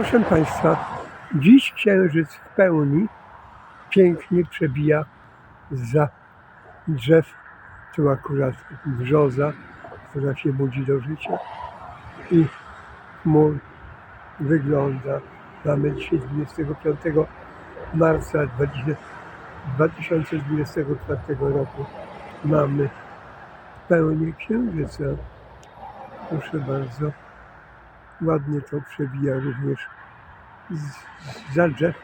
Proszę Państwa, dziś księżyc w pełni pięknie przebija za drzew. Tu akurat brzoza, która się budzi do życia i chmur wygląda. Mamy dzisiaj 25 marca 20 2024 roku. Mamy pełnię księżyca. Proszę bardzo. Ładnie to przebija również za drzew.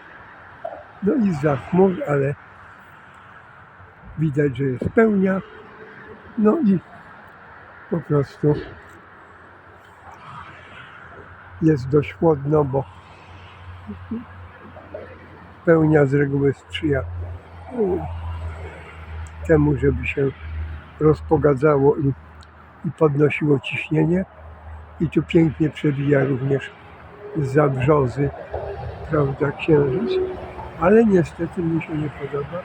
No i za chmur, ale widać, że jest pełnia. No i po prostu jest dość chłodno, bo pełnia z reguły sprzyja temu, żeby się rozpogadzało i, i podnosiło ciśnienie. I tu pięknie przebija również za brzozy, prawda, księżyc. Ale niestety mi się nie podoba,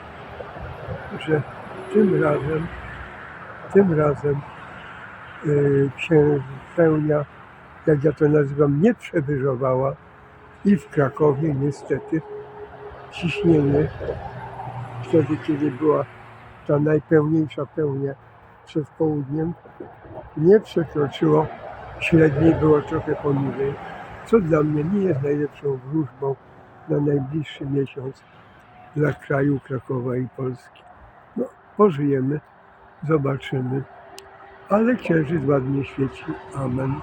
że tym razem, tym razem yy, księżyc pełnia, jak ja to nazywam, nie przewyżowała i w Krakowie niestety ciśnienie wtedy, kiedy była ta najpełniejsza pełnia przed południem, nie przekroczyło średniej, było trochę poniżej, co dla mnie nie jest najlepszą wróżbą na najbliższy miesiąc dla kraju Krakowa i Polski. No, pożyjemy, zobaczymy, ale księżyc ładnie świeci. Amen.